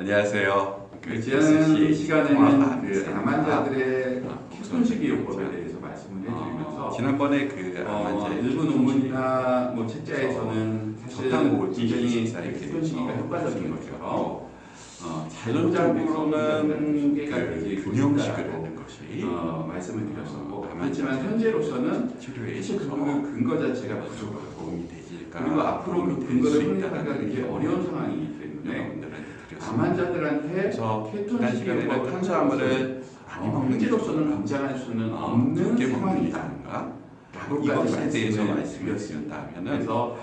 안녕하세요. 그 지난 시간에는 그 아, 암환자들의 아, 키손식이 요법에 대해서 말씀을 해드리면서 어, 지난번에 그 어, 일부 논문이나 뭐 책자에서는 사실 굉장히 키손식이가 대해서 효과적인 어, 것처럼 어, 자연적으로는 그 균형식을 하는 것이 어, 말씀을 드렸었고 어, 그렇지만 현재로서는 사실 그 근거 자체가 부족하고 도움이 되질까 그리고 앞으로 그 근거를 확인하기가 굉장히 어려운 상황이기 때문에. 암 환자들한테 그래서 지난 케톤식이 시간에는 요법을 탄수화물을 많이 어, 먹는 게 강장할 수는 어, 없는 상황이다. 이것에 대해서. 드린다면은 그래서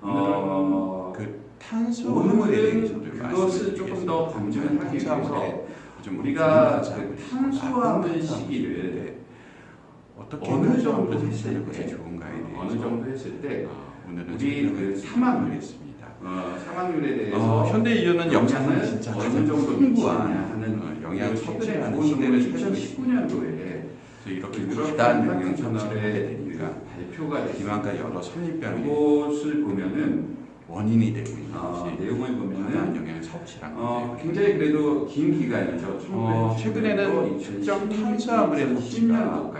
어, 그 탄수화물에 대해서도 그것을 조금 더 검증을 하기 위해서 좀 우리가 탄수화물, 그 탄수화물 시기를 네. 어떻게 어느 탄수화물을 정도 했을 때, 좋은가에 대해서 어느 정도 했을 때 어, 오늘은 우리 그 사망률. 했습니다. 어, 사망률에 대해서 어, 현대 인류는 영향을 진짜 어느 정도 풍부한 하는 어, 영양 최근에 좋은 시대를 논문이 살고 있습니다. 2019년도에 그래서 이렇게 극단 하게 되니까 발표가 비만과. 여러 선입병의 이것을 보면은 원인이 되고 있는 어, 내용을 보면은 영양 섭취라는 어. 굉장히 그래도 긴 기간이죠. 어, 최근에는 특정 탄수화물의 섭취가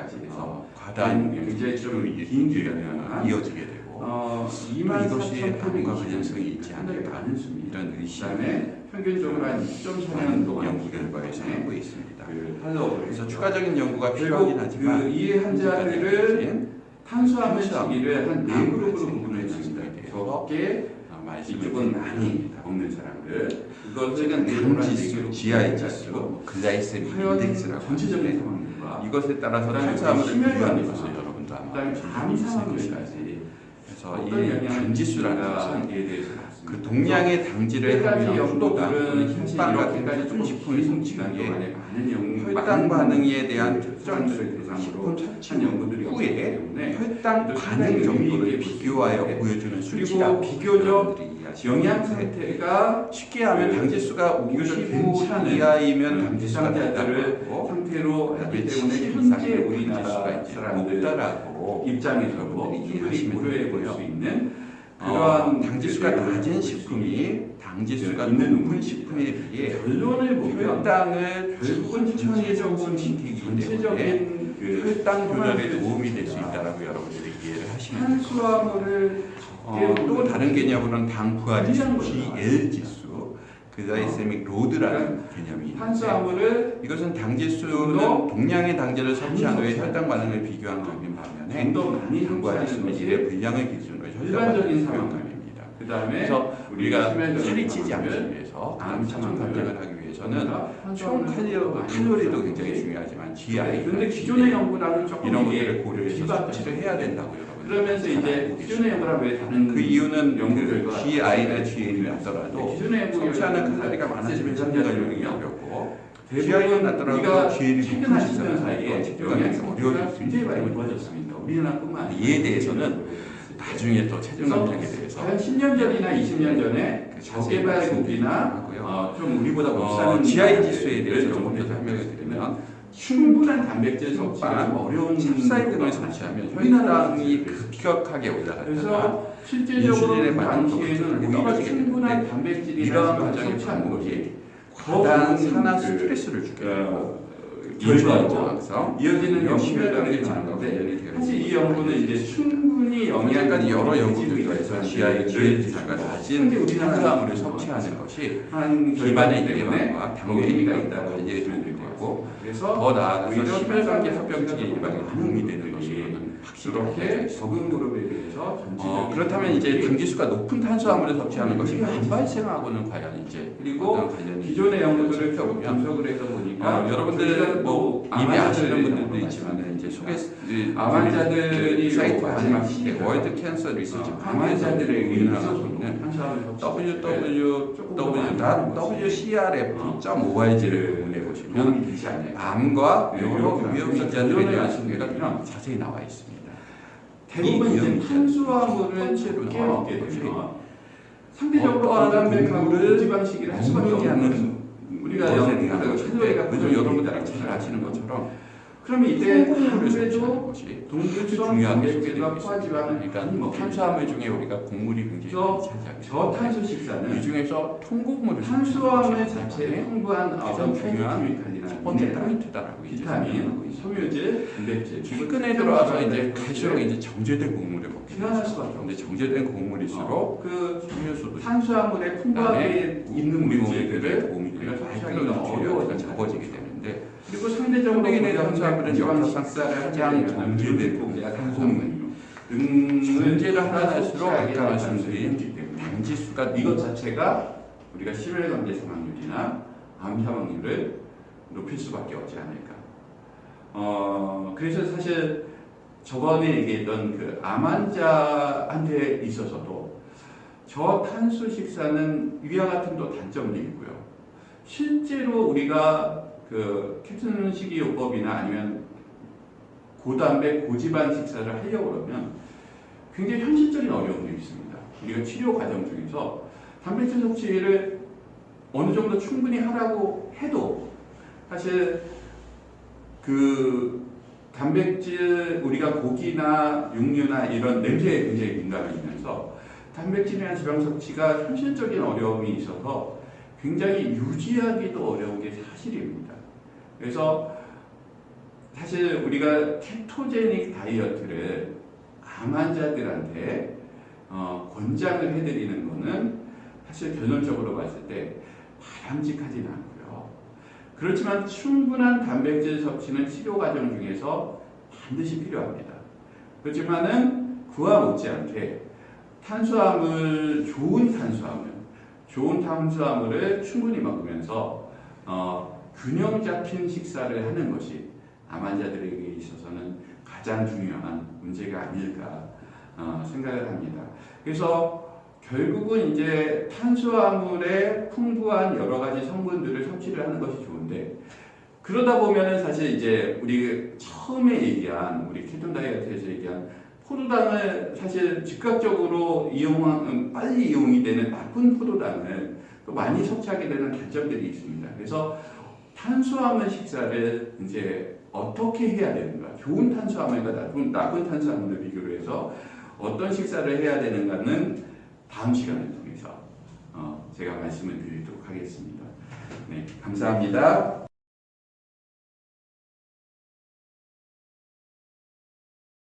10년도까지 해서 어, 과다한 영양 굉장히 섭취로 좀 이- 긴 이- 기간이나 이어지게 되고 어, 또 2만 이것이 4천 암과 관련성이 있지 않을까. 이런 그다음에 평균적으로 한 2.4년 동안 연구 결과에서 하고 있습니다. 그 그래서. 추가적인 연구가 필요하긴 하지만 그이 환자들을 탄수화물 시기를 한네 그룹으로 구분했습니다. 대해서 적게 어, 말씀을 이쪽은 많이. 먹는 사람들 그것을 최근 네 그룹으로 당한 지수, 네 GI 지수, 글라이세믹 인덱스라고 전체적인 상황과 이것에 따라서 탄수화물을 비교하는 것을 여러분도 아마 것입니다. 상황까지 그래서 이 영향을 당지수라는 것은 그 동량의 가지 하면 사실 흰빵 같은 식품이 섭취한 게 많은 연 혈당 반응에 대한 그 특정 사람들을 대상으로 한 연구들이 후에 때문에 혈당 또 반응 정도를 비교하여 보여주는 수치라고 비교적 영양 상태가 쉽게 하면 그 당지수가 비교적 55 괜찮은 이하이면 그 대상자들을 낮다고 상태로 하기 때문에 70 현재 우리나라 당지수가 이제 사람들 높다라고 입장에서도 충분히 고려해 볼. 수 있는 어, 그러한 당지수가 그 낮은 그 식품이 당지수가 있는 높은 부분입니다. 식품에 비해 결론을 보면 혈당을 결국은 전체적인 전체적인 때문에 그 혈당 조절에 도움이 될수 있다. 있다라고 여러분들이 이해를 하시면. 탄수화물을 어, 또 다른 개념으로는 당 부하 지수. GL 지수, 글라이세믹 로드라는 개념이 있는데 탄수화물을 이것은 당지수는 더 동량의 당제를 섭취한 후에 혈당 반응을 비교한 반면에 섭취하는 지수는 일의 분량을 기준으로 혈당 반응을. 비교합니다. 그 다음에 그래서 우리가 살이 찌지 않기 위해서 암 그다음 체중 상황을 감량을 하기 위해서는 총 칼로리, 칼로리도 굉장히 중요하지만 GI, 근데 기존의 연구랑은 조금 이런 것들을 고려해서. 섭취를 해야 된다고 여러분. 그러면서 이제 기존의 연구랑 왜 다른 그 이유는 연구 그 결과가 GI나 기존의 연구 섭취하는 결과는 칼로리가 많아지면 감량이 중이요. 어렵고 낮더라도 우리가 GL이 최근 하시는 사이에 체중 영양 감량이 상태가 어려워질 수 굉장히 있기 많이 좋아졌습니다. 우리나라뿐만 아니라 이에 대해서는 나중에 또 체중 감량에 대해서 한 10년 전이나 20년 전에 그 저개발 국이나 말씀드리고요. 어, 좀 우리보다 못 어, 사는 GI 지수에 대해서 조금 더 설명을 드리면 충분한 단백질 섭취가 좀 어려운 찹사이 등을 국가가 섭취하면 혈당이 급격하게 올라갔다가 그래서 실제적으로 그 당시에는 떨어지게 충분한 단백질이나 과정의 섭취하는 반복이 것이 과다한 더 산화 그, 스트레스를 주게 되고 어, 결과로 저항성, 이어지는 질환과 많은데 관련이 되어 사실 이. 연구는 이제 충분히 영양까지 여러 연구들이 가 있어서 GI, GL 지수가 낮은 탄수화물을 섭취하는 것이 한 당뇨의 의미가 예방과 있다고 보시면 되고 그래서 더 나아가서 심혈관계 심혈관계 합병증의 예방에 합병증이 도움이 되는 것으로는 확실히 알려져 이렇게. 적은 그룹에 대해서 전체적인 어, 그렇다면 이제 당지수가 높은 탄수화물을 섭취하는 것이 반발생하고는 과연 이제 그리고 기존의 연구들을 쭉 살펴보면 분석을 해서 보니까 어, 여러분들 뭐 이미 아시는 분들도 있지만 이제 소개 암환자들이 그 사이트. 때 월드 캔서 리서치 암환자들의 우리나라 의미는 보면 탄수화물 www.wrf을 문해 보시면 도움이 되지 않아요. 암과 네, 여러 그렇구나. 위험 결론을 대한 소개가 자세히 나와 있습니다. 대부분 이 이제 탄수화물을 번째로 깨 나와 먹게 것이 되면 상대적으로 고단백하고 공부를 고지방식을 할 수밖에 없는. 우리가 것인데 칼로리가 요즘 여러분들이 잘 아시는 것처럼 그러면 이때 아무래도 것이 동물성 중요한 게 소개되고. 많이 그러니까 먹게 탄수화물 중에 우리가 곡물이 굉장히 저탄수 때문에 식사는 이 중에서 통곡물을 탄수화물 자체에 풍부한 어떤 중요한 첫 번째 포인트다라고 비타민. 섬유질, 단백질 최근에 들어와서 이제 갈수록 이제 정제된 곡물을 먹게 되죠. 수밖에 근데 정제된 곡물일수록 어, 그 섬유수도 탄수화물에 풍부하게 있는 우리 우리가 되고 섭취하기 발전이 어려워지죠. 적어지게 되는데 그리고 상대적으로 탄수화물은 지방 역사상 가장 하게 정제된 되면 탄수화물이요. 등을 정제를 하나 할수록 섭취하게 아까 말씀드린 당지수가 이것 자체가 우리가 심혈관계 사망률이나 암 사망률을 높일 수밖에 없지 않을까. 어 그래서 사실 저번에 얘기했던 그 암 환자한테 있어서도 저탄수 식사는 위와 같은 또 단점이 있고요. 실제로 우리가 그 캡틴 식이요법이나 아니면 고단백 고지방 식사를 하려고 그러면 굉장히 현실적인 어려움이 있습니다. 우리가 치료 과정 중에서 단백질 섭취를 어느 정도 충분히 하라고 해도 사실 그 단백질 우리가 고기나 육류나 이런 냄새에 굉장히 민감해지면서 단백질이나 지방 섭취가 현실적인 어려움이 있어서 굉장히 유지하기도 어려운 게 사실입니다. 그래서 사실 우리가 케토제닉 다이어트를 암 환자들한테 어, 권장을 해드리는 거는 사실 결론적으로 봤을 때 바람직하지는 않고요. 그렇지만 충분한 단백질 섭취는 치료 과정 중에서 반드시 필요합니다. 그렇지만은 그와 못지않게 탄수화물 좋은 탄수화물 좋은 탄수화물을 충분히 먹으면서 어, 균형 잡힌 식사를 하는 것이 암 환자들에게 있어서는 가장 중요한 문제가 아닐까 어, 생각을 합니다. 그래서 결국은 이제 탄수화물의 풍부한 여러 가지 성분들을 섭취를 하는 것이 좋은데 그러다 보면은 사실 이제 우리 처음에 얘기한 우리 케톤 다이어트에서 얘기한 포도당을 사실 즉각적으로 이용 빨리 이용이 되는 나쁜 포도당을 또 많이 섭취하게 되는 단점들이 있습니다. 그래서 탄수화물 식사를 이제 어떻게 해야 되는가? 좋은 탄수화물과 나쁜, 나쁜 탄수화물을 비교를 해서 어떤 식사를 해야 되는가는 다음 시간을 통해서 어, 제가 말씀을 드리도록 하겠습니다. 네, 감사합니다.